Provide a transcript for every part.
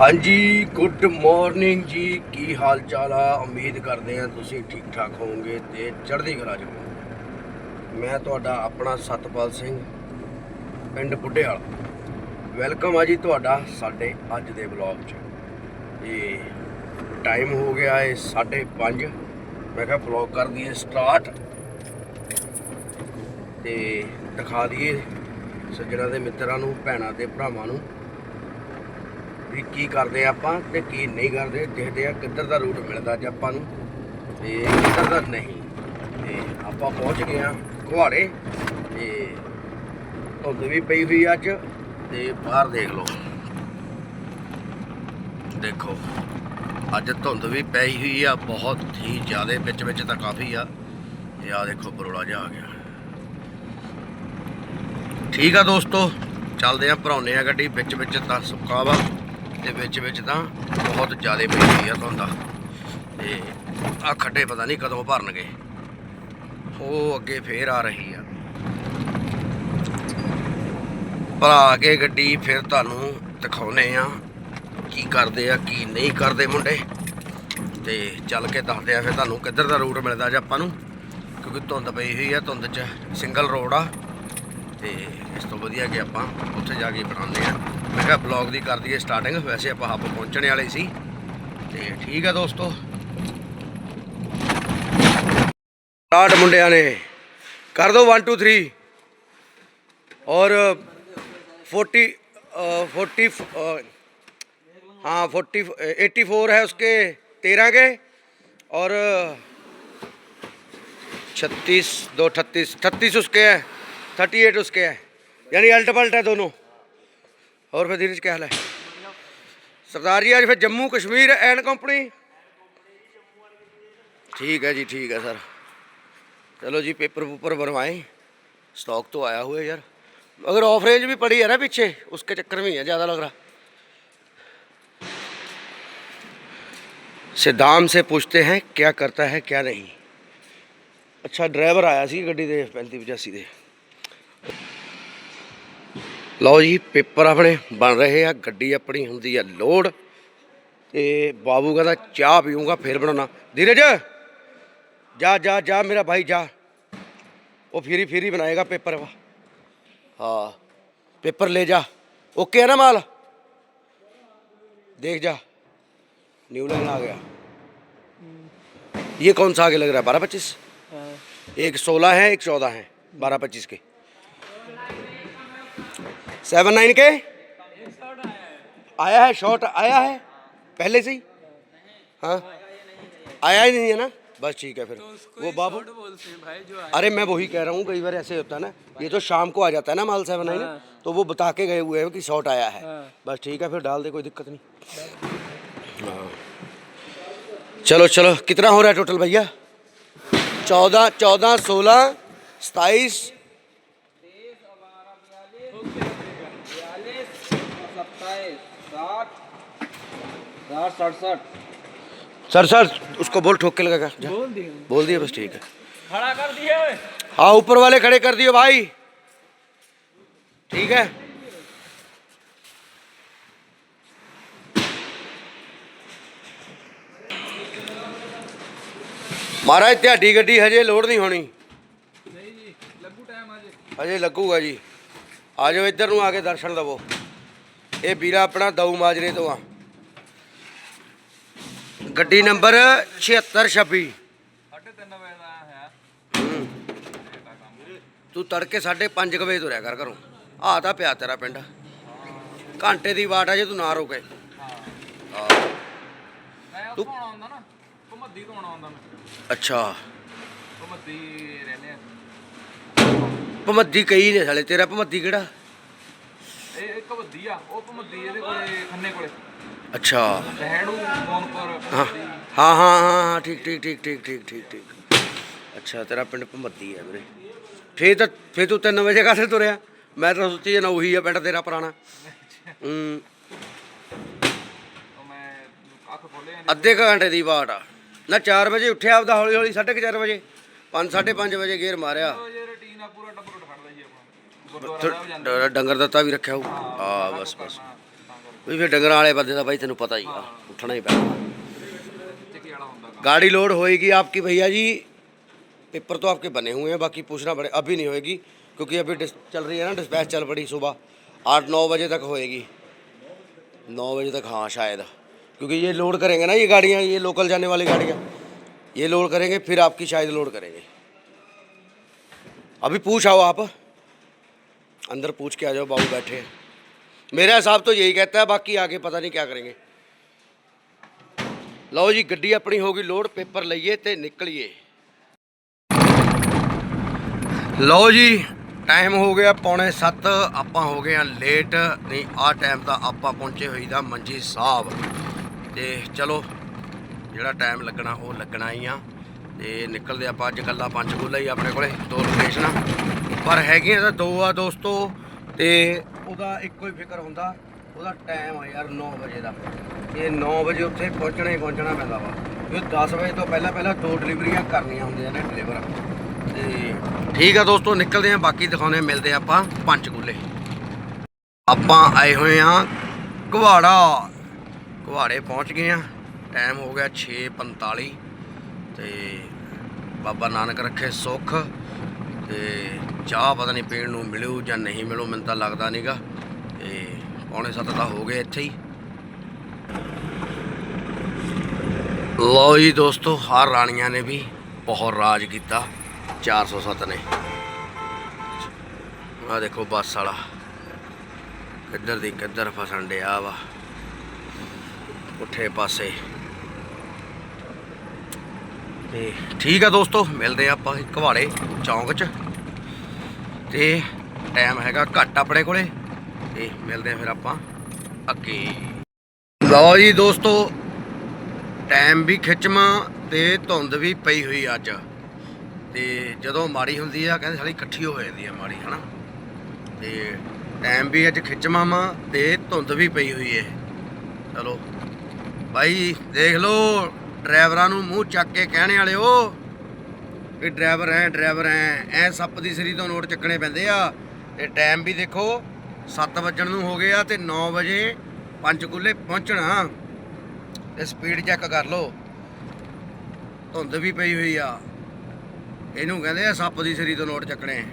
ਹਾਂਜੀ good morning ਜੀ। ਕੀ ਹਾਲ ਚਾਲ ਆ? ਉਮੀਦ ਕਰਦੇ ਆ ਤੁਸੀਂ ਠੀਕ ਠਾਕ ਹੋਵੋਗੇ ਤੇ ਚੜ੍ਹਦੀ ਕਲਾ ਚ ਮੈਂ ਤੁਹਾਡਾ ਆਪਣਾ ਸਤਪਾਲ ਸਿੰਘ, ਪਿੰਡ ਬੁੱਢੇਵਾਲ। ਵੈਲਕਮ ਆ ਜੀ ਤੁਹਾਡਾ ਸਾਡੇ ਅੱਜ ਦੇ ਵਲੌਗ 'ਚ। ਤੇ ਟਾਈਮ ਹੋ ਗਿਆ ਹੈ 5:30 ਮੈਂ ਕਿਹਾ ਵਲੌਗ ਕਰ ਦਈਏ ਸਟਾਰਟ ਤੇ ਦਿਖਾ ਦਈਏ ਸੱਜਣਾ ਦੇ ਮਿੱਤਰਾਂ ਨੂੰ, ਭੈਣਾਂ ਤੇ ਭਰਾਵਾਂ ਨੂੰ। ਵੀ ਕੀ ਕਰਦੇ ਆ ਆਪਾਂ ਤੇ ਕੀ ਨਹੀਂ ਕਰਦੇ, ਦੇਖਦੇ ਆ ਕਿੱਧਰ ਦਾ ਰੂਟ ਮਿਲਦਾ ਅੱਜ ਆਪਾਂ ਨੂੰ ਤੇ ਕਿੱਧਰ ਦਾ ਨਹੀਂ। ਤੇ ਆਪਾਂ ਪਹੁੰਚ ਗਏ ਆ ਕੁਹਾੜੇ ਤੇ ਧੁੰਦ ਵੀ ਪਈ ਹੋਈ ਅੱਜ ਤੇ ਬਾਹਰ ਦੇਖ ਲਓ। ਦੇਖੋ, ਅੱਜ ਧੁੰਦ ਵੀ ਪਈ ਹੋਈ ਆ, ਬਹੁਤ ਹੀ ਜ਼ਿਆਦਾ ਵਿੱਚ ਵਿੱਚ ਤਾਂ ਕਾਫੀ ਆ। ਇਹ ਆ ਦੇਖੋ ਬਰੋੜਾ ਜਿਹਾ ਆ ਗਿਆ। ਠੀਕ ਆ ਦੋਸਤੋ, ਚੱਲਦੇ ਆ ਭਰਾਉਨੇ ਆ ਗੱਡੀ ਵਿੱਚ ਵਿੱਚ ਤਾਂ ਸੁੱਕਾ ਵਾ। ਤੇ ਵਿੱਚ ਵਿੱਚ ਤਾਂ ਬਹੁਤ ਜ਼ਿਆਦਾ ਪਈ ਹੋਈ ਆ ਧੁੰਦਾ ਤੇ ਆ ਖੱਡੇ ਪਤਾ ਨਹੀਂ ਕਦੋਂ ਭਰਨਗੇ। ਉਹ ਅੱਗੇ ਫੇਰ ਆ ਰਹੀ ਆ। ਭਰਾ ਕੇ ਗੱਡੀ ਫਿਰ ਤੁਹਾਨੂੰ ਦਿਖਾਉਨੇ ਆ ਕੀ ਕਰਦੇ ਆ, ਕੀ ਨਹੀਂ ਕਰਦੇ ਮੁੰਡੇ। ਤੇ ਚੱਲ ਕੇ ਦੱਸਦੇ ਆ ਫਿਰ ਤੁਹਾਨੂੰ ਕਿੱਧਰ ਦਾ ਰੂਟ ਮਿਲਦਾ ਜੇ ਆਪਾਂ ਨੂੰ। ਕਿਉਂਕਿ ਧੁੰਦ ਪਈ ਹੋਈ ਆ ਧੁੰਦ 'ਚ ਸਿੰਗਲ ਰੋਡ ਆ। ਤੇ ਇਸ ਤੋਂ ਵਧੀਆ ਕਿ ਆਪਾਂ ਉੱਥੇ ਜਾ ਕੇ ਬਣਾਉਂਦੇ ਆ। ਕਿਹਾ ਬਲੌਗ ਦੀ ਕਰ ਦਈਏ ਸਟਾਰਟਿੰਗ ਵੈਸੇ ਆਪਾਂ ਹੱਬ ਪਹੁੰਚਣੇ ਵਾਲੇ ਸੀ ਤੇ ਠੀਕ ਆ ਦੋਸਤੋ ਸਟਾਰਟ ਮੁੰਡਿਆਂ ਨੇ ਕਰ ਦੋ 1 2 3 और 40 अ, 40 अ, हाँ 40 84 है उसके 13 के और छत्तीस दो अठतीस अठतीस उसके है थर्टी एट उसके है यानी अल्ट पल्ट है दोनों और फिर धीरज, क्या हाल है? सरदार जी, आज फिर जम्मू कश्मीर एंड कंपनी ठीक है जी, ठीक है, सर। चलो जी पेपर पुपर बनवाए। स्टॉक तो आया हुआ है यार। अगर ऑफ़ रेंज भी पड़ी है ना पीछे, उसके चक्कर में ही है, ज़्यादा लग रहा। से दाम से पूछते हैं, क्या करता है, क्या नहीं। अच्छा ड्राइवर आया सी, गड्डी दे पैंती पचासी दे ਲਓ ਜੀ ਪੇਪਰ ਆਪਣੇ ਬਣ ਰਹੇ ਆ ਗੱਡੀ ਆਪਣੀ ਹੁੰਦੀ ਆ ਲੋਡ ਤੇ ਬਾਬੂ ਕਹਿੰਦਾ ਚਾਹ ਪੀਊਂਗਾ ਫੇਰ ਬਣਾਉਣਾ ਧੀਰਜ ਜਾ ਜਾ ਜਾ ਮੇਰਾ ਭਾਈ ਜਾ ਉਹ ਫੇਰੀ ਫੇਰੀ ਬਣਾਏਗਾ ਪੇਪਰ ਵਾ हाँ पेपर ले जा ओके है ना माल देख जा न्यू लाइन आ गया ये कौन सा आगे लग रहा है बारह पच्चीस एक सोलह है एक चौदह है बारह पच्चीस के सेवन नाइन के? आया है शॉर्ट आया है? पहले से ही? हाँ। आया ही नहीं है ना? बस ठीक है फिर। तो वो बाबू? हैं अरे मैं वही कह रहा हूँ कई बार ऐसे होता है ना। ये तो शाम को आ जाता है ना माल सेवन नाइन? तो वो बता के गए हुए हैं कि शॉर्ट आया है। बस ठीक है फिर डाल दे कोई दिक्कत नहीं। हाँ। चलो चलो कितना हो रहा है टोटल भैया? चौदह चौदह सोलह सताईस साठ सड़सठ सर सर उसको बोल ठोक के लगा जा बोल दिए बोल दिया बस ठीक है खड़ा कर दिए ओए हाँ ऊपर वाले खड़े कर दियो भाई ठीक है ਮਹਾਰਾਜ ਤੁਹਾਡੀ ਗੱਡੀ ਹਜੇ ਲੋਡ ਨਹੀਂ ਹੋਣੀ नहीं जी लगू टाइम आज ਹਜੇ ਲੱਗੂਗਾ ਜੀ ਆ ਜਾਓ ਇੱਧਰ ਨੂੰ ਆ ਕੇ ਦਰਸ਼ਨ ਦਵੋ ਇਹ ਵੀਰਾ ਆਪਣਾ ਦਊ ਮਾਜਰੇ ਤੋਂ ਆ ਗੱਡੀ ਨੰਬਰ 7626 3:30 ਵਜੇ ਦਾ ਆਇਆ ਤੂੰ ਤੜਕੇ 5:30 ਵਜੇ ਤੁਰਿਆ ਕਰ ਘਰੋਂ। ਆ ਤਾਂ ਪਿਆ ਤੇਰਾ ਪਿੰਡ। ਘੰਟੇ ਦੀ ਵਾਟ ਆ ਜੇ ਤੂੰ ਨਾ ਰੋਕੇ। ਹਾਂ। ਮੈਂ ਤੂੰ ਆਉਣਾ ਹੁੰਦਾ ਨਾ ਘੁਮੱਦੀ ਤੋਂ ਆਉਣਾ ਹੁੰਦਾ ਮੈਂ। ਅੱਛਾ। ਘੁਮੱਦੀ ਰਹਿੰਦੇ ਆ। ਭਮੱਦੀ ਕਈ ਨੇ ਸਾਲੇ ਤੇਰਾ ਭਮੱਦੀ ਕਿਹੜਾ? ਇਹ ਇੱਕ ਵੱਦੀ ਆ ਉਹ ਭਮੱਦੀ ਇਹਦੇ ਕੋਲੇ ਖੰਨੇ ਕੋਲੇ। ਅੱਛਾ। ਮੋਨਪੁਰ ਹਾਂ ਹਾਂ ਹਾਂ ਠੀਕ ਠੀਕ ਠੀਕ ਠੀਕ ਠੀਕ ਠੀਕ ਠੀਕ। ਅੱਛਾ ਤੇਰਾ ਪਿੰਡ ਭਮੱਦੀ ਹੈ ਵੀਰੇ। ਫੇਰ ਤਾਂ ਫੇਰ ਤੂੰ 3 ਵਜੇ ਕਾਹਤੇ ਤੁਰਿਆ? ਮੈਂ ਤਾਂ ਸੋਚੀ ਜਨਾ ਉਹੀ ਆ ਪਿੰਡ ਤੇਰਾ ਪੁਰਾਣਾ। ਹੂੰ। ਅੱਧੇ ਘੰਟੇ ਦੀ ਵਾਟ ਆ। ਨਾ 4 ਵਜੇ ਉੱਠਿਆ ਆਪਦਾ ਹੌਲੀ ਹੌਲੀ 4:30 ਵਜੇ। 5 5:30 ਵਜੇ ਗੇਰ ਮਾਰਿਆ। ਡੰਗਰ ਦਿੱਤਾ ਵੀ ਰੱਖਿਆ ਹੋਊ। ਆ ਬਸ ਬਸ। ਵੀ ਫਿਰ ਡੰਗਰਾਂ ਵਾਲੇ ਬੰਦੇ ਦਾ ਬਾਈ ਤੈਨੂੰ ਪਤਾ ਹੀ ਆ ਉੱਠਣਾ ਹੀ ਪੈਣਾ ਚੱਕੀ ਵਾਲਾ ਹੁੰਦਾ ਕੰਮ गाड़ी लोड होएगी आपकी भैया जी पेपर तो आपके बने हुए हैं बाकी पूछना पड़े अभी नहीं होएगी क्योंकि अभी डिस- चल रही है ना डिस्पैच चल पड़ी सुबह आठ नौ बजे तक होएगी नौ बजे तक हाँ शायद क्योंकि ये लोड करेंगे ना ये गाड़ियाँ ये लोकल जाने वाली गाड़ियाँ ये लोड करेंगे फिर आपकी शायद लोड करेंगे अभी पूछ आओ आप अंदर पूछ के आ जाओ बाबू बैठे हैं मेरा हिसाब तो यही कहता है बाकी आगे पता नहीं क्या करेंगे ਲਓ ਜੀ ਗੱਡੀ ਆਪਣੀ ਹੋ ਗਈ ਲੋਡ ਪੇਪਰ ਲਈਏ ਤੇ ਨਿਕਲੀਏ ਲਓ ਜੀ ਟਾਈਮ ਹੋ ਗਿਆ ਪੌਣੇ 7 ਆਪਾਂ ਹੋ ਗਏ ਆ ਲੇਟ ਨਹੀਂ ਆ ਟਾਈਮ ਤਾਂ ਆਪਾਂ ਪਹੁੰਚੇ ਹੋਈ ਦਾ ਮੰਜੀ ਸਾਹਿਬ ਤੇ ਚਲੋ ਜਿਹੜਾ ਟਾਈਮ ਲੱਗਣਾ ਉਹ ਲੱਗਣਾ ਹੀ ਆ ਤੇ ਨਿਕਲਦੇ ਆਪਾਂ ਅੱਜ ਕੱਲਾ ਪੰਚਕੂਲਾ ਹੀ ਆਪਣੇ ਕੋਲੇ ਦੋ ਲੋਕੇਸ਼ਨਾਂ ਪਰ ਹੈਗੀਆਂ ਤਾਂ ਦੋ ਆ ਦੋਸਤੋ ਤੇ ਉਹਦਾ ਇੱਕੋ ਹੀ ਫਿਕਰ ਹੁੰਦਾ, ਉਹਦਾ ਟਾਈਮ ਆ ਯਾਰ 9 ਵਜੇ ਦਾ। ਇਹ 9 ਵਜੇ ਉੱਥੇ ਪਹੁੰਚਣਾ ਹੀ ਪਹੁੰਚਣਾ ਪੈਂਦਾ ਵਾ। ਇਹ 10 ਵਜੇ ਤੋਂ ਪਹਿਲਾਂ ਪਹਿਲਾਂ ਦੋ ਡਿਲੀਵਰੀਆਂ ਕਰਨੀਆਂ ਹੁੰਦੀਆਂ ਨੇ ਡਿਲੀਵਰ ਤੇ ਠੀਕ ਆ ਦੋਸਤੋ, ਨਿਕਲਦੇ ਆ ਬਾਕੀ ਦਿਖਾਉਣੇ ਮਿਲਦੇ ਆ ਆਪਾਂ ਪੰਚਕੂਲੇ। ਆਪਾਂ ਆਏ ਹੋਏ ਆ ਕੁਹਾੜਾ ਕੁਹਾੜੇ ਪਹੁੰਚ ਗਏ ਆ ਟਾਈਮ ਹੋ ਗਿਆ 6:45 ਤੇ ਬਾਬਾ ਨਾਨਕ ਰੱਖੇ ਸੁੱਖ ਤੇ ਚਾਹ ਪਤਾ ਨਹੀਂ ਪੀਣ ਨੂੰ ਮਿਲੂ ਜਾਂ ਨਹੀਂ ਮਿਲੂ, ਮੈਨੂੰ ਤਾਂ ਲੱਗਦਾ ਨਹੀਂਗਾ ਤੇ ਪੌਣੇ ਸੱਤ ਤਾਂ ਹੋ ਗਏ ਇੱਥੇ ਹੀ। ਲਓ ਜੀ ਦੋਸਤੋ ਹਰ ਰਾਣੀਆਂ ਨੇ ਵੀ ਬਹੁਤ ਰਾਜ ਕੀਤਾ 407 ਨੇ। ਆ ਦੇਖੋ ਬੱਸ ਵਾਲਾ, ਕਿੱਧਰ ਦੀ ਕਿੱਧਰ ਫਸਣ ਡਿਆ ਵਾ। ਉੱਠੇ ਪਾਸੇ। ਤੇ ਠੀਕ ਆ ਦੋਸਤੋ, ਮਿਲਦੇ ਆ ਆਪਾਂ ਘਵਾੜੇ ਚੌਂਕ 'ਚ। ਤੇ ਟਾਈਮ ਹੈਗਾ ਘੱਟ ਆਪਣੇ ਕੋਲੇ। ਤੇ ਮਿਲਦੇ ਆ ਫਿਰ ਆਪਾਂ ਅੱਗੇ। ਲਓ ਜੀ ਦੋਸਤੋ, ਟਾਈਮ ਵੀ ਖਿੱਚਵਾਂ ਤੇ ਧੁੰਦ ਵੀ ਪਈ ਹੋਈ ਅੱਜ। ਤੇ ਜਦੋਂ ਮਾੜੀ ਹੁੰਦੀ ਆ, ਕਹਿੰਦੇ ਸਾਲੀ ਇਕੱਠੀ ਹੋ ਜਾਂਦੀ ਆ ਮਾੜੀ, ਹਨਾ? ਤੇ ਟਾਈਮ ਵੀ ਅੱਜ ਖਿੱਚਵਾਂ ਵਾ ਤੇ ਧੁੰਦ ਵੀ ਪਈ ਹੋਈ ਏ। ਚਲੋ ਭਾਈ ਦੇਖ ਲਓ, ਡਰਾਈਵਰਾਂ ਨੂੰ ਮੂੰਹ ਚੱਕ ਕੇ ਕਹਿਣੇ ਵਾਲਿਓ ਕਿ ਡਰਾਈਵਰ ਐ ਡਰਾਈਵਰ ਐ। ਐ ਸੱਪ ਦੀ ਸਰੀ ਤੋਂ ਨੋਟ ਚੱਕਣੇ ਪੈਂਦੇ ਆ। ਤੇ ਟਾਈਮ ਵੀ ਦੇਖੋ 7 ਵਜਣ ਨੂੰ ਹੋ ਗਏ ਆ ਤੇ 9 ਵਜੇ ਪੰਚਕੂਲੇ ਪਹੁੰਚਣਾ। ਤੇ ਸਪੀਡ ਚੈੱਕ ਕਰ ਲਓ। ਧੁੰਦ ਵੀ ਪਈ ਹੋਈ ਆ। ਇਹਨੂੰ ਕਹਿੰਦੇ ਆ ਸੱਪ ਦੀ ਸਰੀ ਤੋਂ ਨੋਟ ਚੱਕਣੇ।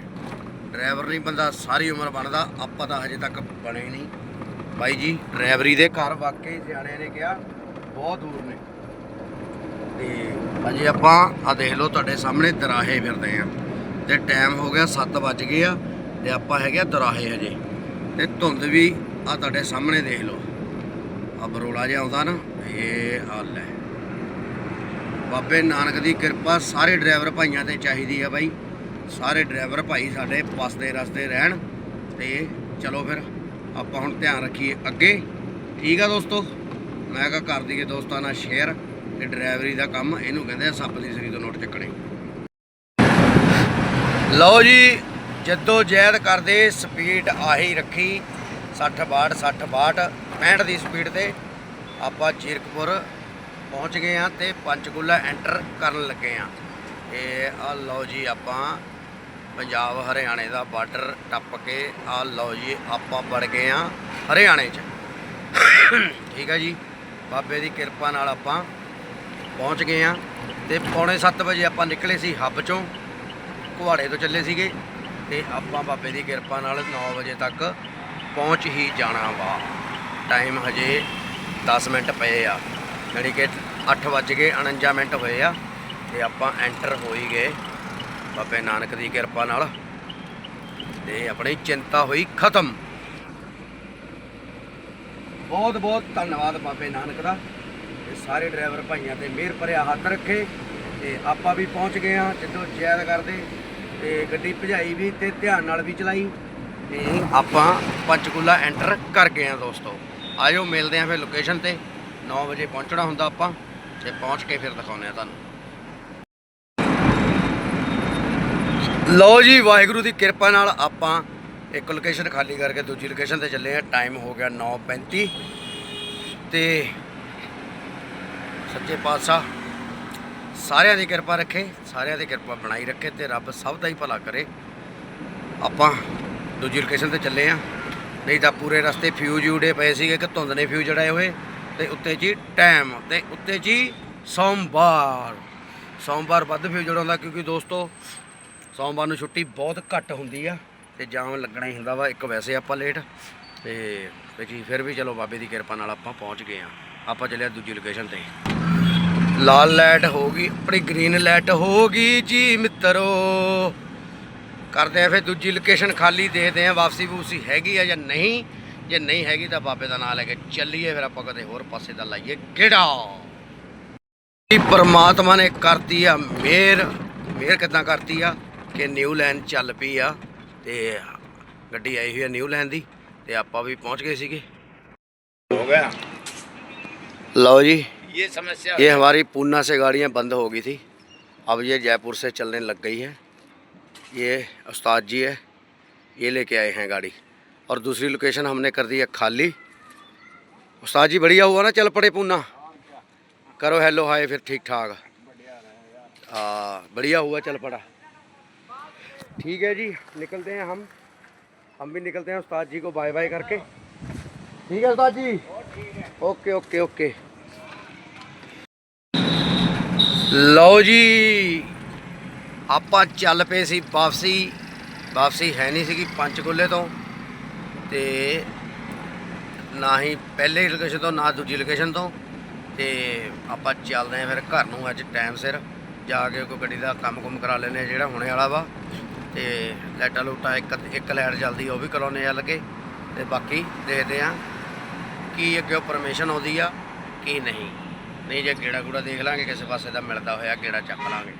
ਡਰਾਈਵਰ ਨਹੀਂ ਬੰਦਾ, ਸਾਰੀ ਉਮਰ ਬਣਦਾ। ਆਪਾਂ ਤਾਂ ਹਜੇ ਤੱਕ ਬਣੇ ਨਹੀਂ। ਬਾਈ ਜੀ, ਡਰਾਈਵਰੀ ਦੇ ਘਰ ਵਾਕਈ ਸਿਆਣਿਆਂ ਨੇ ਕਿਹਾ, ਬਹੁਤ ਦੂਰ ਨੇ। ਤੇ ਅਜੇ ਆਪਾਂ ਆ ਦੇਖ ਲਓ ਤੁਹਾਡੇ ਸਾਹਮਣੇ ਦਰਾਹੇ ਫਿਰਦੇ ਆ। ਤੇ ਟਾਈਮ ਹੋ ਗਿਆ 7 ਵੱਜ ਗਏ ਆ ਤੇ ਆਪਾਂ ਹੈਗੇ ਆ ਦਰਾਹੇ ਹਜੇ। ਤੇ ਧੁੰਦ ਵੀ ਆ ਤੁਹਾਡੇ ਸਾਹਮਣੇ ਦੇਖ ਲਓ। ਆ ਬਰੋਲਾ ਜਿਹਾ ਆਉਂਦਾ ਨਾ, ਇਹ ਹੱਲ ਹੈ ਬਾਬੇ ਨਾਨਕ ਦੀ ਕਿਰਪਾ ਸਾਰੇ ਡਰਾਈਵਰ ਭਾਈਆਂ ਤੇ ਚਾਹੀਦੀ ਆ ਬਾਈ। ਸਾਰੇ ਡਰਾਈਵਰ ਭਾਈ ਸਾਡੇ ਪਸਦੇ ਰਸਤੇ ਰਹਿਣ ਤੇ ਚਲੋ ਫਿਰ ਆਪਾਂ ਹੁਣ ਧਿਆਨ ਰੱਖੀਏ ਅੱਗੇ। ਠੀਕ ਆ ਦੋਸਤੋ, ਮੈਂ ਕਹਾ ਕਰ ਦਈਏ ਦੋਸਤਾਂ ਨਾਲ ਸ਼ੇਅਰ ਤੇ ਡਰਾਈਵਰੀ ਦਾ ਕੰਮ ਇਹਨੂੰ ਕਹਿੰਦੇ ਆ ਸੱਪ ਦੀ ਸਰੀ ਤੋਂ ਨੋਟ ਚੱਕਣੇ। ਲਓ ਜੀ, ਜਦੋਂ ਜ਼ਹਿਦ ਕਰਦੇ, ਸਪੀਡ ਆਹੀ ਰੱਖੀ 60 62 60 62 65 ਦੀ ਸਪੀਡ ਤੇ ਆਪਾਂ ਚੀਰਕਪੁਰ ਪਹੁੰਚ ਗਏ ਆ ਤੇ ਪੰਚਕੂਲਾ ਐਂਟਰ ਕਰਨ ਲੱਗੇ ਆ ਇਹ ਆ ਲਓ ਜੀ, ਆਪਾਂ ਪੰਜਾਬ ਹਰਿਆਣੇ ਦਾ ਬਾਰਡਰ ਟੱਪ ਕੇ ਆ ਲਓ ਜੀ, ਆਪਾਂ ਵੜ ਗਏ ਆ ਹਰਿਆਣੇ 'ਚ। ਠੀਕ ਆ ਜੀ, ਬਾਬੇ ਦੀ ਕਿਰਪਾ ਨਾਲ ਆਪਾਂ ਪਹੁੰਚ ਗਏ ਆ ਤੇ ਪੌਣੇ 7 ਵਜੇ ਆਪਾਂ ਨਿਕਲੇ ਸੀ ਹੱਬ ਚੋਂ ਕੁਹਾੜੇ ਤੋਂ ਚੱਲੇ ਸੀਗੇ ਤੇ ਆਪਾਂ ਬਾਬੇ ਦੀ ਕਿਰਪਾ ਨਾਲ 9 ਵਜੇ ਤੱਕ ਪਹੁੰਚ ਹੀ ਜਾਣਾ ਵਾ। ਟਾਈਮ ਹਜੇ 10 ਮਿੰਟ ਪਏ ਆ ਯਾਨੀ ਕਿ 8 ਵੱਜ ਕੇ 49 ਮਿੰਟ ਹੋਏ ਆ ਤੇ ਆਪਾਂ ਐਂਟਰ ਹੋ ਹੀ ਗਏ ਬਾਬੇ ਨਾਨਕ ਦੀ ਕਿਰਪਾ ਨਾਲ ਤੇ ਆਪਣੀ ਚਿੰਤਾ ਹੋਈ ਖਤਮ। ਬਹੁਤ ਬਹੁਤ ਧੰਨਵਾਦ ਬਾਬੇ ਨਾਨਕ ਦਾ। ਸਾਰੇ ਡਰਾਈਵਰ ਭਾਈਆਂ ਤੇ ਮਿਹਰ ਭਰਿਆ ਹੱਥ ਰੱਖੇ ਤੇ ਆਪਾਂ ਵੀ ਪਹੁੰਚ ਗਏ ਆ ਜਦੋਂ ਜੈਦ ਕਰਦੇ ਤੇ ਗੱਡੀ ਭਜਾਈ ਵੀ ਤੇ ਧਿਆਨ ਨਾਲ ਵੀ ਚਲਾਈ ਤੇ ਆਪਾਂ ਪੰਚਕੂਲਾ ਐਂਟਰ ਕਰ ਗਏ ਆ ਦੋਸਤੋ। ਆਜੋ ਮਿਲਦੇ ਆ ਫਿਰ ਲੋਕੇਸ਼ਨ ਤੇ। 9 ਵਜੇ ਪਹੁੰਚਣਾ ਹੁੰਦਾ ਆਪਾਂ ਤੇ ਪਹੁੰਚ ਕੇ ਫਿਰ ਦਿਖਾਉਂਦੇ ਆ ਤੁਹਾਨੂੰ। ਲਓ ਜੀ, ਵਾਹਿਗੁਰੂ ਦੀ ਕਿਰਪਾ ਨਾਲ ਆਪਾਂ ਇੱਕ ਲੋਕੇਸ਼ਨ ਖਾਲੀ ਕਰਕੇ ਦੂਜੀ ਲੋਕੇਸ਼ਨ ਤੇ ਚੱਲੇ ਆ ਟਾਈਮ ਹੋ ਗਿਆ 9:35 ਤੇ ਸੱਚੇ ਪਾਤਸ਼ਾਹ, ਸਾਰਿਆਂ ਦੀ ਕਿਰਪਾ ਰੱਖੇ, ਸਾਰਿਆਂ ਦੀ ਕਿਰਪਾ ਬਣਾਈ ਰੱਖੇ ਤੇ ਰੱਬ ਸਭ ਦਾ ਹੀ ਭਲਾ ਕਰੇ। ਆਪਾਂ ਦੂਜੀ ਲੋਕੇਸ਼ਨ ਤੇ ਚੱਲੇ ਆ। ਨਹੀਂ ਤਾਂ ਪੂਰੇ ਰਸਤੇ ਫਿਊਜ਼ ਉਡੇ ਪਏ ਸੀਗੇ ਕਿ ਧੁੰਦ ਨੇ ਫਿਊਜ਼ ਜੜਾਏ ਹੋਏ। ਤੇ ਉੱਤੇ ਜੀ ਟਾਈਮ ਤੇ ਉੱਤੇ ਜੀ ਸੋਮਵਾਰ। ਸੋਮਵਾਰ ਵੱਧ ਫਿਊਜ਼ ਜੜਾਉਂਦਾ ਕਿਉਂਕਿ ਦੋਸਤੋ, ਸੋਮਵਾਰ ਨੂੰ ਛੁੱਟੀ ਬਹੁਤ ਘੱਟ ਹੁੰਦੀ ਆ ਤੇ ਜਾਮ ਲੱਗਣਾ ਹੀ ਹੁੰਦਾ ਵਾ, ਇੱਕ ਵੈਸੇ ਆਪਾਂ ਲੇਟ ਤੇ ਤੇ ਫਿਰ ਵੀ ਚਲੋ ਬਾਬੇ ਦੀ ਕਿਰਪਾ ਨਾਲ ਆਪਾਂ ਪਹੁੰਚ ਗਏ ਆ। ਆਪਾਂ ਚੱਲਿਆ ਦੂਜੀ ਲੋਕੇਸ਼ਨ ਤੇ। ਲਾਲ ਲਾਈਟ ਹੋ ਗਈ ਆਪਣੀ ਗ੍ਰੀਨ ਲਾਈਟ ਹੋ ਗਈ ਜੀ ਮਿੱਤਰੋ। ਕਰਦੇ ਆ ਫਿਰ ਦੂਜੀ ਲੋਕੇਸ਼ਨ ਖਾਲੀ ਦੇਦੇ ਆ ਵਾਪਸੀ ਵੂਸੀ ਹੈਗੀ ਆ ਜਾਂ ਨਹੀਂ। ਜੇ ਨਹੀਂ ਹੈਗੀ ਤਾਂ ਬਾਬੇ ਦਾ ਨਾਮ ਲੈ ਕੇ ਚੱਲੀਏ ਫਿਰ ਆਪਾਂ ਕਦੇ ਹੋਰ ਪਾਸੇ ਦਾ ਲਾਈਏ ਗੇੜਾ ਜੀ ਪਰਮਾਤਮਾ ਨੇ ਕਰਤੀ ਆ ਮੇਰ ਮੇਰ ਕਿਦਾਂ ਕਰਤੀ ਆ? ਕਿ ਨਿਊ ਲੈਂਡ ਚੱਲ ਪਈ ਆ ਤੇ ਗੱਡੀ ਆਈ ਹੋਈ ਆ ਨਿਊ ਲੈਂਡ ਦੀ ਤੇ ਆਪਾਂ ਵੀ ਪਹੁੰਚ ਗਏ ਸੀਗੇ। ਹੋ ਗਿਆ। ਲਓ ਜੀ। ये समस्या ये हमारी पूना से गाड़ियाँ बंद हो गई थी। अब ये जयपुर से चलने लग गई है। ये उस्ताद जी है। ये लेके आए हैं गाड़ी। और दूसरी लोकेशन हमने कर दी है खाली। उस्ताद जी बढ़िया हुआ ना चल पड़े पूना? करो हेलो हाय फिर ठीक ठाक। हाँ बढ़िया हुआ चल पड़ा। ठीक है जी निकलते हैं हम। हम भी निकलते हैं उस्ताद जी को बाय बाय करके। ठीक है उस्ताद जी? Okay okay okay. ਲਓ ਜੀ, ਆਪਾਂ ਚੱਲ ਪਏ ਸੀ ਵਾਪਸੀ। ਵਾਪਸੀ ਹੈ ਨਹੀਂ ਸੀਗੀ ਪੰਚਕੂਲੇ ਤੋਂ ਤੇ ਨਾ ਹੀ ਪਹਿਲੇ ਲੋਕੇਸ਼ਨ ਤੋਂ, ਨਾ ਦੂਜੀ ਲੋਕੇਸ਼ਨ ਤੋਂ। ਤੇ ਆਪਾਂ ਚੱਲਦੇ ਆਂ ਫਿਰ ਘਰ ਨੂੰ ਅੱਜ ਟਾਈਮ ਸਿਰ। ਜਾ ਕੇ ਕੋਈ ਗੱਡੀ ਦਾ ਕੰਮ ਕੁਮ ਕਰਾ ਲੈਨੇ ਆ ਜਿਹੜਾ ਹੋਣੇ ਵਾਲਾ ਵਾ। ਤੇ ਲਾਈਟਾਂ ਲੂਟਾਂ ਇੱਕ ਇੱਕ ਲਾਈਟ ਜਲਦੀ ਉਹ ਵੀ ਕਰਾਉਣੇ ਆ ਲੱਗੇ ਤੇ ਬਾਕੀ ਦੇਖਦੇ ਆਂ ਕੀ ਅੱਗੇ ਪਰਮਿਸ਼ਨ ਆਉਂਦੀ ਆ, ਕੀ ਨਹੀਂ। ਨਹੀਂ, ਜੇ ਗੇੜਾ ਗੂੜਾ ਦੇਖ ਲਾਂਗੇ, ਕਿਸੇ ਪਾਸੇ ਦਾ ਮਿਲਦਾ ਹੋਇਆ ਗੇੜਾ ਚੱਕ ਲਾਂਗੇ।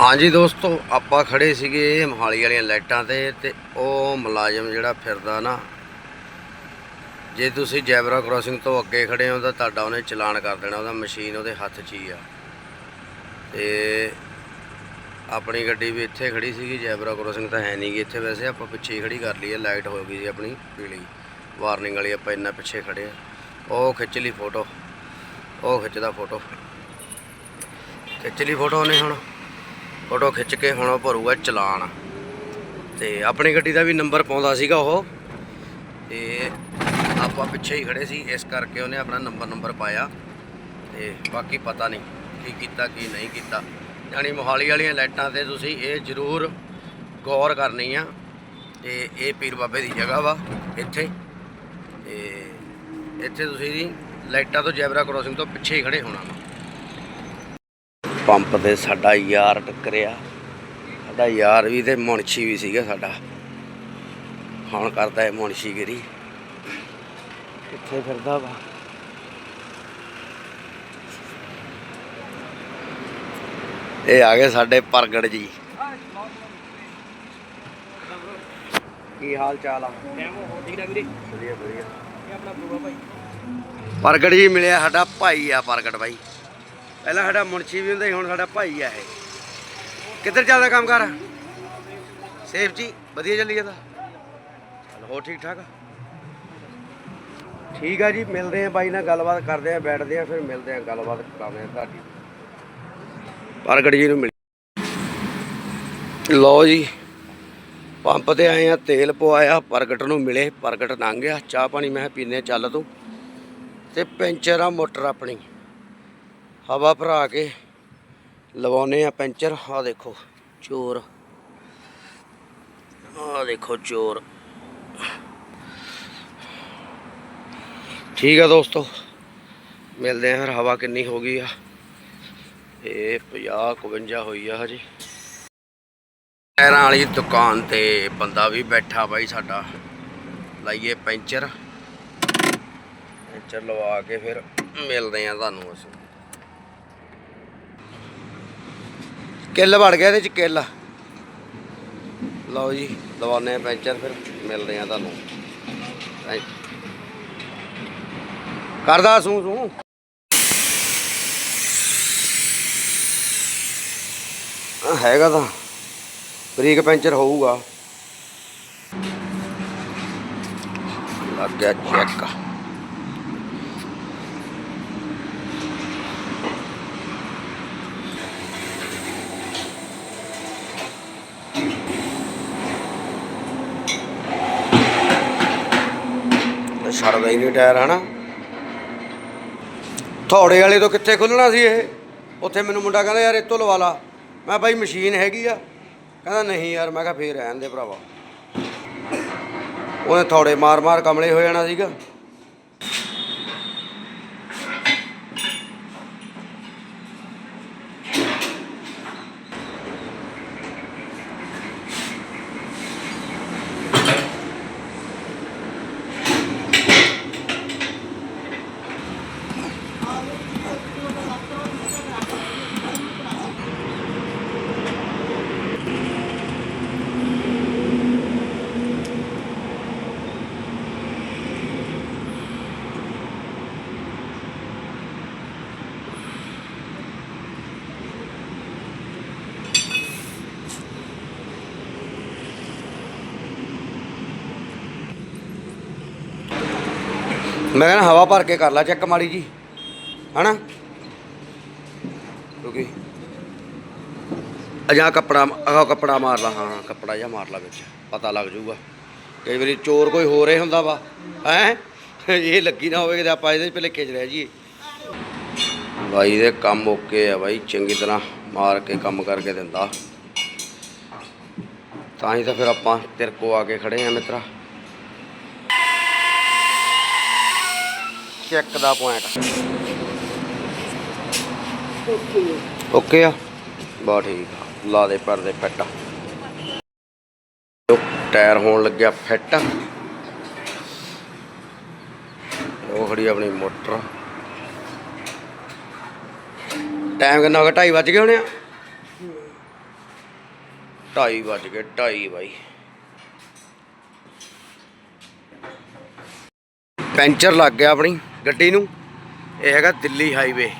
ਹਾਂਜੀ ਦੋਸਤੋ, ਆਪਾਂ ਖੜੇ ਸੀਗੇ ਮੋਹਾਲੀ ਵਾਲੀਆਂ ਲਾਈਟਾਂ ਤੇ ਤੇ ਉਹ ਮੁਲਾਜ਼ਮ ਜਿਹੜਾ ਫਿਰਦਾ ਨਾ, ਜੇ ਤੁਸੀਂ ਜੈਬਰਾ ਕ੍ਰਾਸਿੰਗ ਤੋਂ ਅੱਗੇ ਖੜੇ ਹੋ ਤਾਂ ਤੁਹਾਡਾ ਉਹਨੇ ਚਲਾਨ ਕਰ ਦੇਣਾ, ਉਹਦਾ ਮਸ਼ੀਨ ਉਹਦੇ ਹੱਥ 'ਚ ਹੀ ਆ। ਤੇ ਆਪਣੀ ਗੱਡੀ ਵੀ ਇੱਥੇ ਖੜੀ ਸੀਗੀ, ਜੈਬਰਾ ਕ੍ਰਾਸਿੰਗ ਤਾਂ ਹੈ ਨਹੀਂਗੀ ਇੱਥੇ ਵੈਸੇ, ਆਪਾਂ ਪਿੱਛੇ ਹੀ ਖੜੀ ਕਰ ਲਈ ਹੈ ਲਾਈਟ ਹੋ ਗਈ ਸੀ ਆਪਣੀ, ਪੀਲੀ। ਵਾਰਨਿੰਗ ਵਾਲੀ ਆਪਾਂ ਇੰਨਾ ਪਿੱਛੇ ਖੜੇ ਆ। ਉਹ ਖਿੱਚ ਲਈ ਫੋਟੋ। ਉਹ ਖਿੱਚਦਾ ਫੋਟੋ। ਖਿੱਚ ਲਈ ਫੋਟੋ ਉਹਨੇ ਹੁਣ। ਫੋਟੋ ਖਿੱਚ ਕੇ ਹੁਣ ਉਹ ਭਰੂਗਾ ਚਲਾਨ। ਤੇ ਆਪਣੀ ਗੱਡੀ ਦਾ ਵੀ ਨੰਬਰ ਪਾਉਂਦਾ ਸੀਗਾ ਉਹ। ਤੇ ਆਪਾਂ ਪਿੱਛੇ ਹੀ ਖੜੇ ਸੀ। ਇਸ ਕਰਕੇ ਉਹਨੇ ਆਪਣਾ ਨੰਬਰ ਨੰਬਰ ਪਾਇਆ। ਤੇ ਬਾਕੀ ਪਤਾ ਨਹੀਂ ਕੀ ਕੀਤਾ, ਕੀ ਨਹੀਂ ਕੀਤਾ। ਯਾਨੀ ਮੋਹਾਲੀ ਵਾਲੀਆਂ ਲਾਈਟਾਂ ਤੇ ਤੁਸੀਂ ਇਹ ਜ਼ਰੂਰ ਗੌਰ ਕਰਨੀ ਆ ਤੇ ਇਹ ਪੀਰ ਬਾਬੇ ਦੀ ਜਗ੍ਹਾ ਵਾ ਇੱਥੇ। ਤੇ ਇੱਥੇ ਤੁਸੀਂ ਜੀ ਲਾਈਟਾਂ ਤੋਂ ਜੈਬਰਾ ਕ੍ਰਾਸਿੰਗ ਤੋਂ ਪਿੱਛੇ ਹੀ ਖੜੇ ਹੋਣਾ ਪੰਪ ਤੇ ਸਾਡਾ ਯਾਰ ਟੱਕਰਿਆ। ਸਾਡਾ ਯਾਰ ਵੀ ਤੇ ਮੁਨਸ਼ੀ ਵੀ ਸੀਗਾ ਸਾਡਾ। ਹੁਣ ਕਰਦਾ ਹੈ ਮੁਨਸ਼ੀਗਿਰੀ ਕਿੱਥੇ ਫਿਰਦਾ ਵਾ? ਇਹ ਆ ਗਏ ਸਾਡੇ ਪ੍ਰਗਟ ਜੀ। ਕੀ ਹਾਲ ਚਾਲ ਆ? ਵਧੀਆ ਵਧੀਆ। ਪ੍ਰਗਟ ਜੀ ਮਿਲਿਆ ਸਾਡਾ ਭਾਈ ਆ ਪ੍ਰਗਟ ਬਾਈ। ਪਹਿਲਾਂ ਸਾਡਾ ਮੁਨਸ਼ੀ ਵੀ ਹੁੰਦਾ ਸੀ, ਹੁਣ ਸਾਡਾ ਭਾਈ ਆ ਇਹ। ਕਿੱਧਰ ਚੱਲਦਾ ਕੰਮ ਕਰ? ਸੇਫ ਜੀ, ਵਧੀਆ ਚੱਲੀ ਜਾਂਦਾ। ਹੋ ਠੀਕ ਠਾਕ ਠੀਕ ਆ ਜੀ, ਮਿਲਦੇ ਆ ਬਾਈ ਨਾਲ ਗੱਲਬਾਤ ਕਰਦੇ ਆ, ਬੈਠਦੇ ਆ, ਫਿਰ ਮਿਲਦੇ ਆ, ਗੱਲਬਾਤ ਕਰਾਉਂਦੇ ਆ ਤੁਹਾਡੀ। ਪ੍ਰਗਟ ਜੀ ਨੂੰ ਮਿਲ ਲਓ ਜੀ, ਪੰਪ ਤੇ ਆਏ ਆ, ਤੇਲ ਪਵਾਇਆ, ਪ੍ਰਗਟ ਨੂੰ ਮਿਲੇ, ਪ੍ਰਗਟ ਲੰਘ ਗਿਆ, ਚਾਹ ਪਾਣੀ ਮੈਂ ਕਿਹਾ ਪੀਨੇ ਚੱਲ ਤੂੰ। ਤੇ ਪੈਂਚਰ ਆ ਮੋਟਰ ਆਪਣੀ। ਹਵਾ ਭਰਾ ਕੇ ਲਵਾਉਨੇ ਆ ਪੈਂਚਰ। ਆ ਦੇਖੋ, ਚੋਰ। ਆ ਦੇਖੋ, ਚੋਰ। ਠੀਕ ਆ ਦੋਸਤੋ, ਮਿਲਦੇ ਆ ਫਿਰ। ਹਵਾ ਕਿੰਨੀ ਹੋ ਗਈ ਆ। ਇਹ 50 52 ਹੋਈ ਆ ਹਜੇ। ਟਾਇਰਾਂ ਵਾਲੀ ਦੁਕਾਨ ਤੇ ਬੰਦਾ ਵੀ ਬੈਠਾ ਬਾਈ ਸਾਡਾ। ਲਾਈਏ ਪੈਂਚਰ। ਪੈਂਚਰ ਲਵਾ ਕੇ ਫਿਰ ਮਿਲਦੇ ਆ ਤੁਹਾਨੂੰ ਅਸੀਂ। ਕਿੱਲ ਵੜ ਗਿਆ ਇਹਦੇ ਚ ਕਿੱਲ। ਲਓ ਜੀ ਲਵਾਉਨੇ ਆ ਪੈਂਚਰ ਫਿਰ ਮਿਲਦੇ ਆ ਤੁਹਾਨੂੰ। ਕਰਦਾ ਸੂ ਸੂ। ਹੈਗਾ ਤਾਂ, ਬ੍ਰੇਕ ਪੈਂਚਰ ਹੋਊਗਾ। ਲੱਗ ਗਿਆ ਚੈੱਕ। ਹੀ ਨਹੀਂ ਟਾਇਰ, ਹਨਾ? ਥੋੜੇ ਵਾਲੇ ਤੋਂ ਕਿੱਥੇ ਖੁੱਲਣਾ ਸੀ ਇਹ? ਉੱਥੇ ਮੈਨੂੰ ਮੁੰਡਾ ਕਹਿੰਦਾ, ਯਾਰ, ਇੱਥੋਂ ਲਵਾ ਲਾ। ਮੈਂ ਭਾਈ ਮਸ਼ੀਨ ਹੈਗੀ ਆ। ਕਹਿੰਦਾ, ਨਹੀਂ ਯਾਰ, ਮੈਂ ਕਿਹਾ, ਫੇਰ ਰਹਿਣ ਦੇ ਭਰਾਵਾ। ਉਹਨੇ ਥੋੜੇ ਮਾਰ ਮਾਰ ਕਮਲੇ ਹੋ ਜਾਣਾ ਸੀਗਾ। ਮੈਂ ਕਹਿੰਦਾ ਹਵਾ ਭਰ ਕੇ ਕਰ ਲਾ ਚੈੱਕ ਮਾੜੀ ਜੀ। ਹਨਾ? ਕਿਉਂਕਿ ਅਜਾ ਕੱਪੜਾ, ਆਹ ਕੱਪੜਾ ਮਾਰ ਲਾ, ਹਾਂ ਕੱਪੜਾ ਜਾਂ ਮਾਰ ਲਾ ਵਿੱਚ। ਪਤਾ ਲੱਗ ਜਾਊਗਾ। ਕਈ ਵਾਰੀ ਚੋਰ ਕੋਈ ਹੋ ਰਿਹਾ ਹੁੰਦਾ ਵਾ। ਹੈ? ਇਹ ਲੱਗੀ ਨਾ ਹੋਵੇ ਕਿ ਆਪਾਂ ਇਹਦੇ ਭਲੇਖੇ 'ਚ ਰਹਿ ਜੀ ਬਾਈ ਦੇ ਕੰਮ ਓਕੇ ਆ ਬਾਈ, ਚੰਗੀ ਤਰ੍ਹਾਂ ਮਾਰ ਕੇ ਕੰਮ ਕਰਕੇ ਦਿੰਦਾ। ਤਾਂ ਹੀ ਤਾਂ ਫਿਰ ਆਪਾਂ ਤੇਰੇ ਕੋ ਆ ਕੇ ਖੜੇ ਆ ਮਿੱਤਰਾ। ਚੈੱਕ ਦਾ ਪੁਆਇੰਟ ਓਕੇ। ਆ? ਬਾ ਠੀਕ ਆ। ਲਾ ਦੇ ਪਰਦੇ ਫਿੱਟ। ਟਾਇਰ ਹੋਣ ਲੱਗਿਆ ਫਿੱਟ। ਉਹ ਖੜੀ ਆਪਣੀ ਮੋਟਰ। ਟਾਈਮ ਕਿੰਨਾ ਹੋ ਗਿਆ? 2:30 ਵੱਜ ਗਏ ਹੋਣੇ ਆ? 2:30 ਵੱਜ ਗਏ 2:30 ਬਾਈ। ਪੈਂਚਰ ਲੱਗ ਗਿਆ ਆਪਣੀ। ਗੱਡੀ ਨੂੰ, ਇਹ ਹੈਗਾ ਦਿੱਲੀ ਹਾਈਵੇ।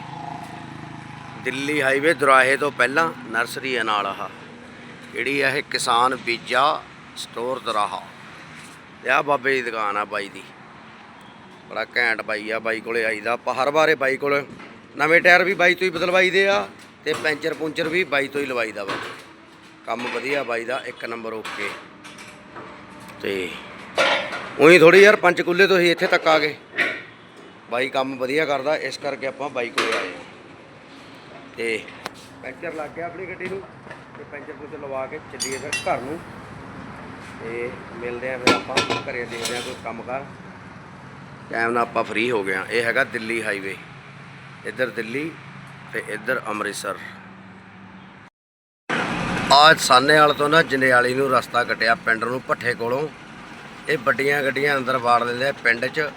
ਦਿੱਲੀ ਹਾਈਵੇ ਦੁਰਾਹੇ ਤੋਂ ਪਹਿਲਾਂ ਨਰਸਰੀ ਹੈ ਨਾਲ ਆਹ, ਜਿਹੜੀ ਆ ਇਹ ਕਿਸਾਨ ਬੀਜਾ ਸਟੋਰ ਦੁਰਾਹਾ। ਤੇ ਆ ਬਾਬੇ ਦੀ ਦੁਕਾਨ ਆ ਬਾਈ ਦੀ। ਬੜਾ ਘੈਂਟ ਬਾਈ ਆ, ਬਾਈ ਕੋਲੇ ਆਈਦਾ। ਆਪਾਂ ਹਰ ਵਾਰੇ ਬਾਈ ਕੋਲ ਨਵੇਂ ਟਾਇਰ ਵੀ ਬਾਈ ਤੋਂ ਹੀ ਬਦਲਵਾਈਦੇ ਆ ਤੇ ਪੈਂਚਰ ਪੁੰਚਰ ਵੀ ਬਾਈ ਤੋਂ ਹੀ ਲਵਾਈਦਾ ਵਾ। ਕੰਮ ਵਧੀਆ ਬਾਈ ਦਾ, ਇੱਕ ਨੰਬਰ ਓਕੇ। ਤੇ ਉਹੀ ਥੋੜੀ ਯਾਰ ਪੰਚਕੂਲੇ ਤੋਂ ਹੀ ਇੱਥੇ ਤੱਕ ਆ ਗਏ। ਬਾਈ ਕੰਮ ਵਧੀਆ ਕਰਦਾ, ਇਸ ਕਰਕੇ ਆਪਾਂ ਬਾਈ ਕੋਲ ਆਏ ਹਾਂ। ਤੇ ਪੈਂਚਰ ਲੱਗ ਗਿਆ ਆਪਣੀ ਗੱਡੀ ਨੂੰ, ਤੇ ਪੈਂਚਰ ਪੁੰਚਰ ਲਵਾ ਕੇ ਚੱਲੀਏ ਫਿਰ ਘਰ ਨੂੰ। ਤੇ ਮਿਲਦੇ ਆ ਫਿਰ ਆਪਾਂ, ਘਰੇ ਦੇਖਦੇ ਆ ਕੋਈ ਕੰਮ ਕਰ ਟਾਈਮ ਨਾਲ ਆਪਾਂ ਫ੍ਰੀ ਹੋ ਗਏ ਆ ਇਹ ਹੈਗਾ ਦਿੱਲੀ ਹਾਈਵੇ ਇੱਧਰ ਦਿੱਲੀ ਤੇ ਇੱਧਰ ਅੰਮ੍ਰਿਤਸਰ। ਆਜ ਸਾਨੇਵਾਲ ਤੋਂ ਨਾ ਜੰਡਿਆਲੀ ਨੂੰ ਰਸਤਾ ਕੱਟਿਆ ਪਿੰਡ ਨੂੰ, ਭੱਠੇ ਕੋਲੋਂ। ਇਹ ਵੱਡੀਆਂ ਗੱਡੀਆਂ ਅੰਦਰ ਵਾੜ ਲੈਂਦੇ ਪਿੰਡ 'ਚ।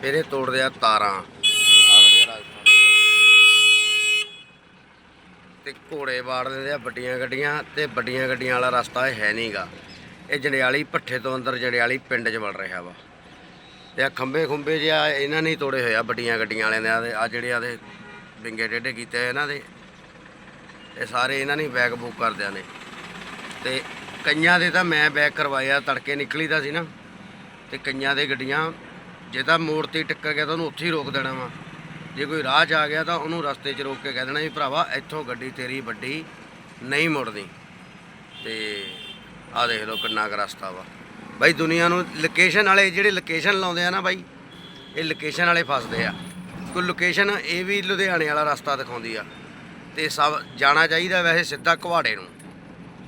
ਫਿਰ ਇਹ ਤੋੜਦੇ ਆ ਤਾਰਾਂ। ਤੇ ਘੋੜੇ ਵਾੜ ਦਿੰਦੇ ਆ ਵੱਡੀਆਂ ਗੱਡੀਆਂ, ਤੇ ਵੱਡੀਆਂ ਗੱਡੀਆਂ ਵਾਲਾ ਰਸਤਾ ਇਹ ਹੈ ਨਹੀਂਗਾ। ਇਹ ਜੰਡਿਆਲੀ ਭੱਠੇ ਤੋਂ ਅੰਦਰ ਜੰਡਿਆਲੀ ਪਿੰਡ 'ਚ ਵੜ ਰਿਹਾ ਵਾ। ਤੇ ਆ ਖੰਬੇ ਖੁੰਬੇ ਜਿਹਾ ਇਹਨਾਂ ਨੇ ਹੀ ਤੋੜੇ ਹੋਏ ਵੱਡੀਆਂ ਗੱਡੀਆਂ ਵਾਲਿਆਂ ਦੇ, ਆ ਜਿਹੜੇ ਆਦੇ ਵਿੰਗੇ ਟੇਢੇ ਕੀਤੇ ਇਹਨਾਂ ਦੇ। ਇਹ ਸਾਰੇ ਇਹਨਾਂ ਨੇ ਬੈਗ ਬੁੱਕ ਕਰਦਿਆਂ ਨੇ। ਤੇ ਕਈਆਂ ਦੇ ਤਾਂ ਮੈਂ ਬੈਗ ਕਰਵਾਇਆ, ਤੜਕੇ ਨਿਕਲੀਦਾ ਸੀ ਨਾ। ਤੇ ਕਈਆਂ ਦੇ ਗੱਡੀਆਂ ਜੇ ਤਾਂ ਮੋੜ ਤੇ ਟੱਕਰ ਗਿਆ ਤਾਂ ਉਹਨੂੰ ਉੱਥੇ ਹੀ ਰੋਕ ਦੇਣਾ ਵਾ। ਜੇ ਕੋਈ ਰਾਹ 'ਚ ਆ ਗਿਆ ਤਾਂ ਉਹਨੂੰ ਰਸਤੇ 'ਚ ਰੋਕ ਕੇ ਕਹਿ ਦੇਣਾ ਵੀ ਭਰਾਵਾ, ਇੱਥੋਂ ਗੱਡੀ ਤੇਰੀ ਵੱਡੀ ਨਹੀਂ ਮੁੜਦੀ। ਤੇ ਆ ਦੇਖ ਲਓ ਕਿੰਨਾ ਕੁ ਰਸਤਾ ਵਾ। ਬਾਈ ਦੁਨੀਆ ਨੂੰ ਲੋਕੇਸ਼ਨ ਵਾਲੇ ਜਿਹੜੇ ਲੋਕੇਸ਼ਨ ਲਾਉਂਦੇ ਆ ਨਾ ਬਾਈ, ਇਹ ਲੋਕੇਸ਼ਨ ਵਾਲੇ ਫਸਦੇ ਆ। ਕੋਈ ਲੋਕੇਸ਼ਨ ਇਹ ਵੀ ਲੁਧਿਆਣੇ ਵਾਲਾ ਰਸਤਾ ਦਿਖਾਉਂਦੀ ਆ। ਤੇ ਸਭ ਜਾਣਾ ਚਾਹੀਦਾ ਵੈਸੇ ਸਿੱਧਾ ਕੁਹਾੜੇ ਨੂੰ।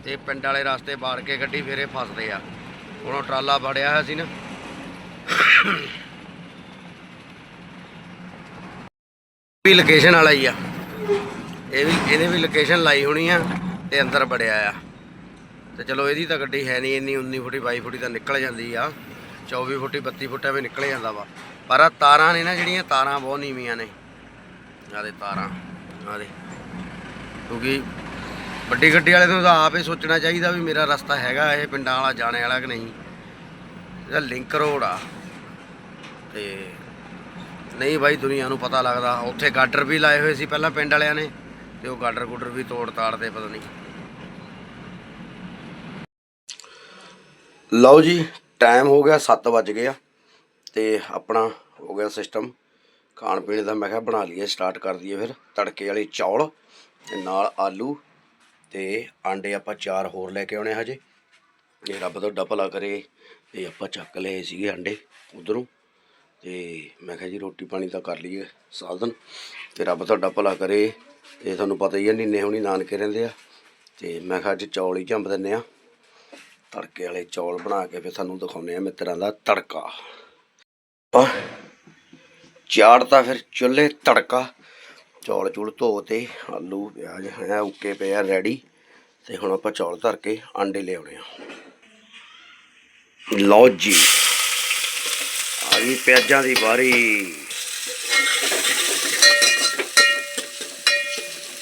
ਤੇ ਪਿੰਡ ਵਾਲੇ ਰਸਤੇ ਬਾੜ ਕੇ ਗੱਡੀ ਫੇਰੇ ਫਸਦੇ ਆ। ਹੁਣ ਉਹ ਟਰਾਲਾ ਵੜਿਆ ਹੋਇਆ ਸੀ ਨਾ। ਵੀ ਲੋਕੇਸ਼ਨ ਵਾਲਾ ਹੀ ਆ। ਇਹ ਵੀ ਇਹਨੇ ਵੀ ਲੋਕੇਸ਼ਨ ਲਾਈ ਹੋਣੀ ਆ ਤੇ ਅੰਦਰ ਵੜਿਆ ਆ। ਤੇ ਚਲੋ ਇਹਦੀ ਤਾਂ ਗੱਡੀ ਹੈ ਨਹੀਂ, ਇੰਨੀ 19 ਫੁੱਟੀ 22 ਫੁੱਟੀ ਤਾਂ ਨਿਕਲ ਜਾਂਦੀ ਆ। 24 ਫੁੱਟੀ 32 ਫੁੱਟ ਐਵੇਂ ਨਿਕਲ ਜਾਂਦਾ ਵਾ। ਪਰ ਆ ਤਾਰਾਂ ਨੇ ਨਾ ਜਿਹੜੀਆਂ, ਤਾਰਾਂ ਬਹੁਤ ਨੀਵੀਆਂ ਨੇ। ਆਹ ਦੇ ਤਾਰਾਂ, ਆਹ ਦੇ। ਕਿਉਂਕਿ ਵੱਡੀ ਗੱਡੀ ਵਾਲੇ ਨੂੰ ਤਾਂ ਆਪ ਹੀ ਸੋਚਣਾ ਚਾਹੀਦਾ ਵੀ ਮੇਰਾ ਰਸਤਾ ਹੈਗਾ ਇਹ ਪਿੰਡਾਂ ਵਾਲਾ, ਜਾਣੇ ਵਾਲਾ ਕਿ ਨਹੀਂ। ਇਹਦਾ ਲਿੰਕ ਰੋਡ ਆ ਤੇ ਨਹੀਂ ਬਾਈ, ਦੁਨੀਆ ਨੂੰ ਪਤਾ ਲੱਗਦਾ। ਉੱਥੇ ਗਾਡਰ ਵੀ ਲਾਏ ਹੋਏ ਸੀ ਪਹਿਲਾਂ ਪਿੰਡ ਵਾਲਿਆਂ ਨੇ, ਤੇ ਉਹ ਗਾਡਰ ਗੁੱਡਰ ਵੀ ਤੋੜ ਤਾੜਦੇ ਪਤਾ ਨਹੀਂ। ਲਓ ਜੀ ਟਾਈਮ ਹੋ ਗਿਆ 7 ਵੱਜ ਗਏ ਆ, ਤੇ ਆਪਣਾ ਹੋ ਗਿਆ ਸਿਸਟਮ ਖਾਣ ਪੀਣ ਦਾ ਮੈਂ ਕਿਹਾ ਬਣਾ ਲਈਏ ਸਟਾਰਟ ਕਰ ਦਈਏ ਫਿਰ। ਤੜਕੇ ਵਾਲੇ ਚੌਲ, ਤੇ ਨਾਲ ਆਲੂ, ਤੇ ਆਂਡੇ ਆਪਾਂ ਚਾਰ ਹੋਰ ਲੈ ਕੇ ਆਉਣੇ ਹਜੇ। ਜੇ ਰੱਬ ਤੋਂ ਡਪਲਾ ਕਰੇ, ਇਹ ਆਪਾਂ ਚੱਕ ਲਏ ਸੀਗੇ ਆਂਡੇ ਉਧਰੋਂ। ਤੇ ਮੈਂ ਕਿਹਾ ਜੀ ਰੋਟੀ ਪਾਣੀ ਤਾਂ ਕਰ ਲਈਏ ਸਾਧਨ ਤੇ ਰੱਬ ਤੁਹਾਡਾ ਭਲਾ ਕਰੇ ਤੇ ਤੁਹਾਨੂੰ ਪਤਾ ਹੀ ਹੈ ਨੀਨੇ ਹੁਣੀ ਨਾਨਕੇ ਰਹਿੰਦੇ ਆ ਤੇ ਮੈਂ ਕਿਹਾ ਅੱਜ ਚੌਲ ਹੀ ਝੰਬ ਦਿੰਨੇ ਆ। ਤੜਕੇ ਵਾਲੇ ਚੌਲ ਬਣਾ ਕੇ ਫਿਰ ਤੁਹਾਨੂੰ ਦਿਖਾਉਨੇ ਆ ਮਿੱਤਰਾਂ ਦਾ ਤੜਕਾ। ਆ ਚਾੜਤਾ ਫਿਰ ਚੁੱਲ੍ਹੇ ਤੜਕਾ। ਚੌਲ ਚੂਲ ਧੋ ਤੇ ਆਲੂ, ਪਿਆਜ਼, ਹੈ, ਉੱਕੇ ਪਏ ਆ ਰੈਡੀ ਤੇ ਹੁਣ ਆਪਾਂ ਚੌਲ ਧਰ ਕੇ ਆਂਡੇ ਲਿਆਉਣੇ ਆ। ਲਓ ਜੀ। ਗਈ ਪਿਆਜ਼ਾਂ ਦੀ ਵਾਰੀ।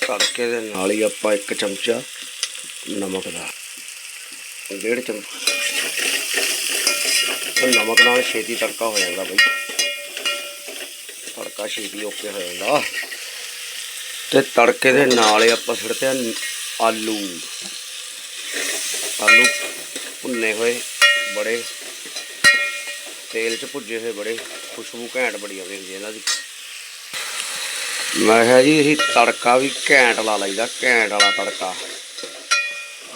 ਤੜਕੇ ਦੇ ਨਾਲ ਹੀ ਆਪਾਂ ਇੱਕ ਚਮਚਾ ਨਮਕ ਦਾ, ਡੇਢ ਚਮਚਾ ਨਮਕ ਨਾਲ ਛੇਤੀ ਤੜਕਾ ਹੋ ਜਾਂਦਾ ਬਈ। ਤੜਕਾ ਛੇਤੀ ਓਕੇ ਹੋ ਜਾਂਦਾ। ਤੇ ਤੜਕੇ ਦੇ ਨਾਲ ਹੀ ਆਪਾਂ ਸਿੱਟਦੇ ਆ ਆਲੂ। ਆਲੂ ਭੁੰਨੇ ਹੋਏ, ਬੜੇ ਤੇਲ 'ਚ ਭੁੱਜੇ ਹੋਏ ਬੜੇ ਖੁਸ਼ਬੂ ਘੈਂਟ ਬੜੀ ਆਉਂਦੀ ਹੁੰਦੀ ਇਹਨਾਂ ਦੀ। ਮੈਂ ਕਿਹਾ ਜੀ ਅਸੀਂ ਤੜਕਾ ਵੀ ਘੈਂਟ ਲਾ ਲਈਦਾ, ਘੈਂਟ ਵਾਲਾ ਤੜਕਾ।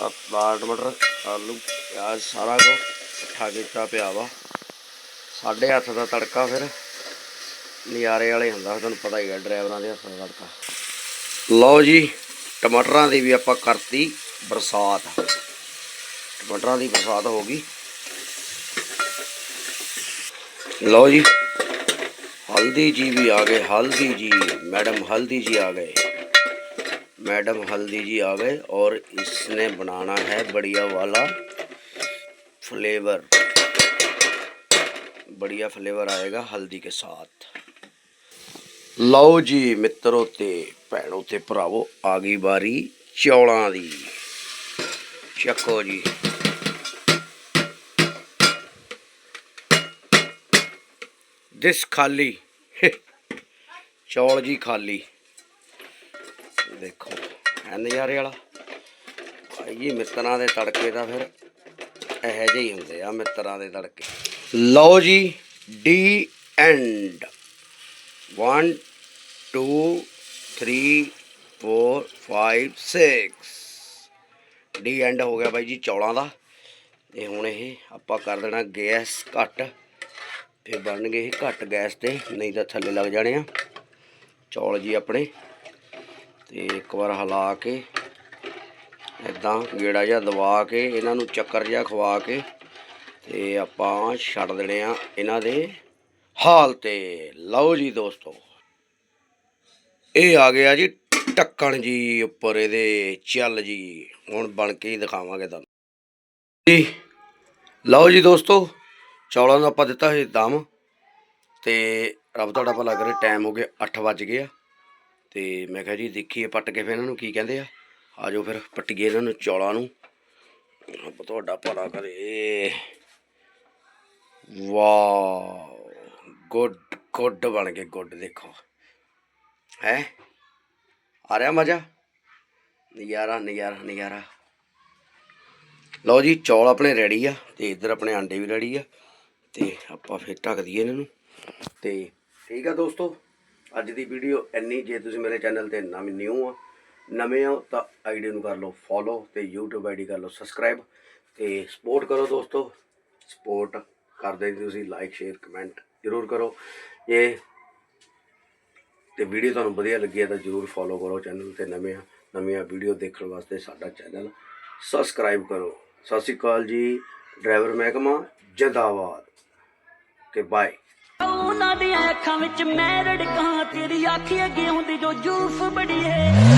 ਆ ਟਮਾਟਰ, ਆਲੂ, ਪਿਆਜ਼, ਸਾਰਾ ਕੁਝ ਇਕੱਠਾ ਕੀਤਾ ਪਿਆ ਵਾ। ਸਾਡੇ ਹੱਥ ਦਾ ਤੜਕਾ ਫਿਰ ਨਜ਼ਾਰੇ ਵਾਲੇ ਹੁੰਦਾ, ਤੁਹਾਨੂੰ ਪਤਾ ਹੀ ਹੈ ਡਰਾਈਵਰਾਂ ਦੇ ਹੱਥ ਦਾ ਤੜਕਾ। ਲਓ ਜੀ, ਟਮਾਟਰਾਂ ਦੀ ਵੀ ਆਪਾਂ ਕਰਤੀ ਬਰਸਾਤ। ਟਮਾਟਰਾਂ ਦੀ ਬਰਸਾਤ ਹੋ ਗਈ। ਲਓ ਜੀ हल्दी जी भी आ गए हल्दी जी मैडम हल्दी जी आ गए मैडम हल्दी जी आ गए और इसने बनाना है बढ़िया वाला फ्लेवर बढ़िया फ्लेवर आएगा हल्दी के साथ ਲਓ ਜੀ ਮਿੱਤਰੋ ਤੇ ਭੈਣੋ ਤੇ ਭਰਾਵੋ ਆ ਗਈ ਵਾਰੀ ਚੌਲਾਂ ਦੀ ਚੱਕੋ ਜੀ ਦਿਸ ਖਾਲੀ। ਚੌਲ ਜੀ ਖਾਲੀ। ਦੇਖੋ ਐ ਨਜ਼ਾਰੇ ਵਾਲਾ। ਭਾਈ ਜੀ, ਮਿੱਤਰਾਂ ਦੇ ਤੜਕੇ ਦਾ ਫਿਰ ਇਹੋ ਜਿਹੇ ਹੀ ਹੁੰਦੇ ਆ, ਮਿੱਤਰਾਂ ਦੇ ਤੜਕੇ। ਲਓ ਜੀ, ਡੀ ਐਂਡ। 1 2 3 4 5 6 ਡੀ ਐਂਡ ਹੋ ਗਿਆ ਬਾਈ ਜੀ ਚੌਲਾਂ ਦਾ। ਤੇ ਹੁਣ ਇਹ ਆਪਾਂ ਕਰ ਦੇਣਾ ਗੈਸ ਘੱਟ। ਫਿਰ ਬਣਨਗੇ ਇਹ ਘੱਟ ਗੈਸ ਤੇ, ਨਹੀਂ ਤਾਂ ਥੱਲੇ ਲੱਗ ਜਾਣੇ ਆ। ਚੌਲ ਜੀ ਆਪਣੇ। ਤੇ ਇੱਕ ਵਾਰ ਹਿਲਾ ਕੇ ਇਦਾਂ ਗੇੜਾ ਜਿਹਾ ਦਵਾ ਕੇ, ਇਹਨਾਂ ਨੂੰ ਚੱਕਰ ਜਿਹਾ ਖਵਾ ਕੇ, ਤੇ ਆਪਾਂ ਛੱਡ ਦੇਣੇ ਆ ਇਹਨਾਂ ਦੇ ਹਾਲ ਤੇ। ਲਓ ਜੀ ਦੋਸਤੋ, ਇਹ ਆ ਗਿਆ ਜੀ ਟੱਕਣ ਜੀ ਉੱਪਰ ਇਹਦੇ, ਚੱਲ ਜੀ। ਹੁਣ ਬਣ ਕੇ ਹੀ ਦਿਖਾਵਾਂਗੇ ਤੁਹਾਨੂੰ। ਜੀ, ਲਓ ਜੀ ਦੋਸਤੋ ਚੌਲਾਂ ਨੂੰ ਆਪਾਂ ਦਿੱਤਾ ਸੀ ਦਮ ਤੇ ਰੱਬ ਤੁਹਾਡਾ ਭਲਾ ਕਰੇ ਟਾਈਮ ਹੋ ਗਿਆ 8 ਵੱਜ ਗਏ ਆ। ਤੇ ਮੈਂ ਕਿਹਾ ਜੀ ਦੇਖੀਏ ਪੱਟ ਕੇ ਫਿਰ ਇਹਨਾਂ ਨੂੰ ਕੀ ਕਹਿੰਦੇ ਆ। ਆਜੋ ਫਿਰ ਪੱਟੀਏ ਇਹਨਾਂ ਨੂੰ ਚੌਲਾਂ ਨੂੰ। ਰੱਬ ਤੁਹਾਡਾ ਭਲਾ ਕਰੇ। ਵਾਓ ਗੁੱਡ ਗੁੱਡ ਬਣ ਗਏ, ਗੁੱਡ ਦੇਖੋ। ਹੈ? ਆ ਰਿਹਾ ਮਜ਼ਾ? ਨਜ਼ਾਰਾ ਨਜ਼ਾਰਾ ਨਜ਼ਾਰਾ। ਲਓ ਜੀ, ਚੌਲ ਆਪਣੇ ਰੈਡੀ ਆ ਤੇ ਇੱਧਰ ਆਪਣੇ ਆਂਡੇ ਵੀ ਰੈਡੀ ਆ। ਤੇ ਆਪਾਂ ਫਿਰ ਢੱਕ ਦਈਏ ਇਹਨਾਂ ਨੂੰ। ਤੇ ਠੀਕ ਆ ਦੋਸਤੋ, ਅੱਜ ਦੀ ਵੀਡੀਓ ਇੰਨੀ, ਜੇ ਤੁਸੀਂ ਮੇਰੇ ਚੈਨਲ ਤੇ ਨਵੇਂ ਨਿਊ ਆ, ਨਵੇਂ ਹੋ ਤਾਂ ਆਈਡੀ ਨੂੰ ਕਰ ਲਓ ਫੋਲੋ ਤੇ YouTube ਆਈਡੀ ਕਰ ਲਓ ਸਬਸਕ੍ਰਾਈਬ ਤੇ ਸਪੋਰਟ ਕਰੋ ਦੋਸਤੋ। ਸਪੋਰਟ ਕਰਦੇ ਤੁਸੀਂ ਲਾਈਕ ਸ਼ੇਅਰ ਕਮੈਂਟ ਜ਼ਰੂਰ ਕਰੋ। ਇਹ ਤੇ ਵੀਡੀਓ ਤੁਹਾਨੂੰ ਵਧੀਆ ਲੱਗੀ ਹੈ ਤਾਂ ਜਰੂਰ ਫੋਲੋ ਕਰੋ ਚੈਨਲ ਤੇ ਨਵੇਂ ਨਵੀਆਂ ਵੀਡੀਓ ਦੇਖਣ ਵਾਸਤੇ ਸਾਡਾ ਚੈਨਲ ਸਬਸਕ੍ਰਾਈਬ ਕਰੋ। ਸਤਿ ਸ਼੍ਰੀ ਅਕਾਲ ਜੀ ਡਰਾਈਵਰ ਮਹਿਕਮਾ, ਜਿੰਦਾਬਾਦ। ਕੇ ਬਾਏ। ਉਹਨਾਂ ਦੀਆਂ ਅੱਖਾਂ ਵਿੱਚ ਮੈਂ ਰੜਕਾਂ, ਤੇਰੀ ਅੱਖ ਅੱਗੇ ਹੁੰਦੀ ਜੋ ਜੂਫ ਬੜੀ ਹੈ